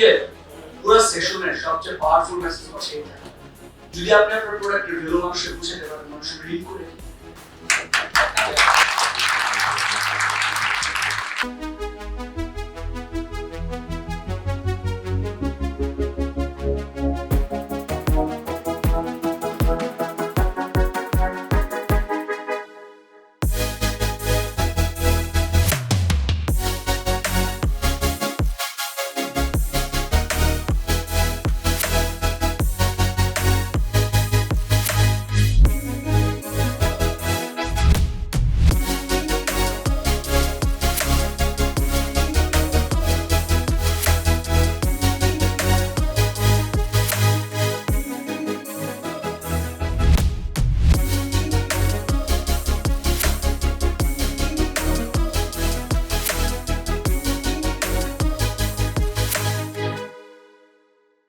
আজকে পুরো সেশনের সবচেয়ে পাওয়ারফুল মেসেজ হলো সেইটা যদি আপনি আপনার প্রোডাক্টের ভ্যালু মানুষের বুঝে দেবেন মানুষের রিড করে